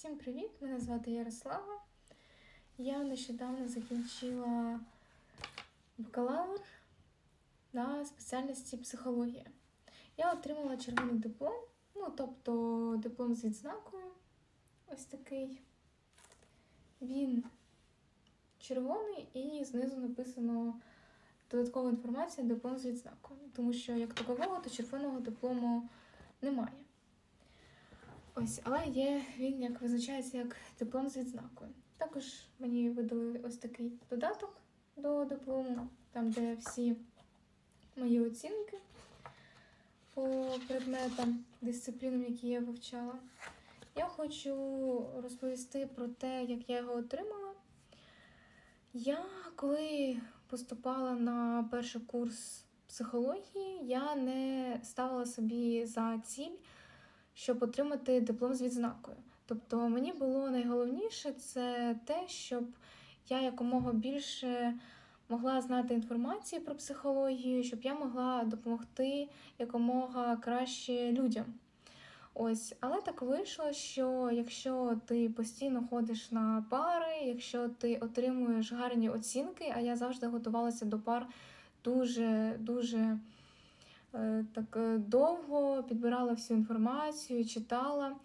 Всім привіт! Мене звати Ярослава. Я нещодавно закінчила бакалавр на спеціальності психологія. Я отримала червоний диплом, ну тобто диплом з відзнакою. Ось такий. Він червоний і знизу написано додаткова інформація диплом з відзнакою. Тому що як такового, то червоного диплому немає. Ось, але є він, як визначається, як диплом з відзнакою. Також мені видали ось такий додаток до диплому, там, де всі мої оцінки по предметам, дисциплінам, які я вивчала. Я хочу розповісти про те, як я його отримала. Я коли поступала на перший курс психології, я не ставила собі за ціль щоб отримати диплом з відзнакою. Тобто мені було найголовніше це те, щоб я якомога більше могла знати інформації про психологію, щоб я могла допомогти якомога краще людям. Ось, але так вийшло, що якщо ти постійно ходиш на пари, якщо ти отримуєш гарні оцінки, а я завжди готувалася до пар дуже дуже. Е, так е, довго підбирала всю інформацію, читала,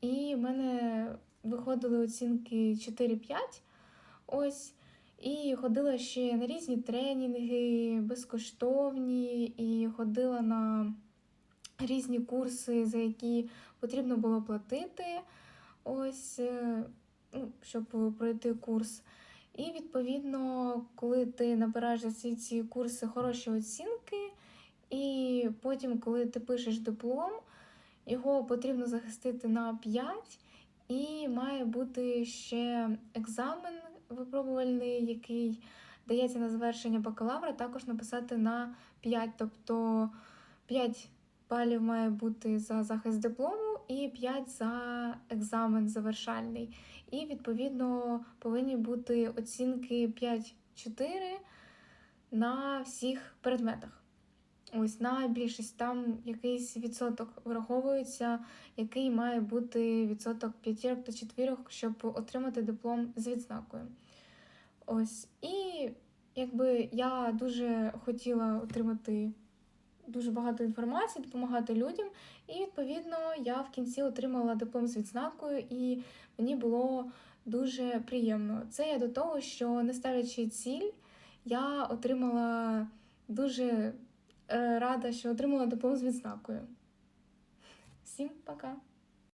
і в мене виходили оцінки 4-5. Ось. І ходила ще на різні тренінги, безкоштовні, і ходила на різні курси, за які потрібно було платити, ось, е, ну, щоб пройти курс. І відповідно, коли ти набираєш за ці ці курси хороші оцінки, і потім, коли ти пишеш диплом, його потрібно захистити на 5, і має бути ще екзамен випробувальний, який дається на завершення бакалавра, також написати на 5. Тобто 5 балів має бути за захист диплому і 5 за екзамен завершальний. І, відповідно, повинні бути оцінки 5-4 на всіх предметах. Ось на більшість там якийсь відсоток враховується, який має бути відсоток п'ятірок та четвірок, щоб отримати диплом з відзнакою. Ось. І якби я дуже хотіла отримати дуже багато інформації, допомагати людям. І, відповідно, я в кінці отримала диплом з відзнакою, і мені було дуже приємно. Це я до того, що не ставлячи ціль, я отримала дуже. Е, рада, що отримала допомогу з відзнакою. Всім пока!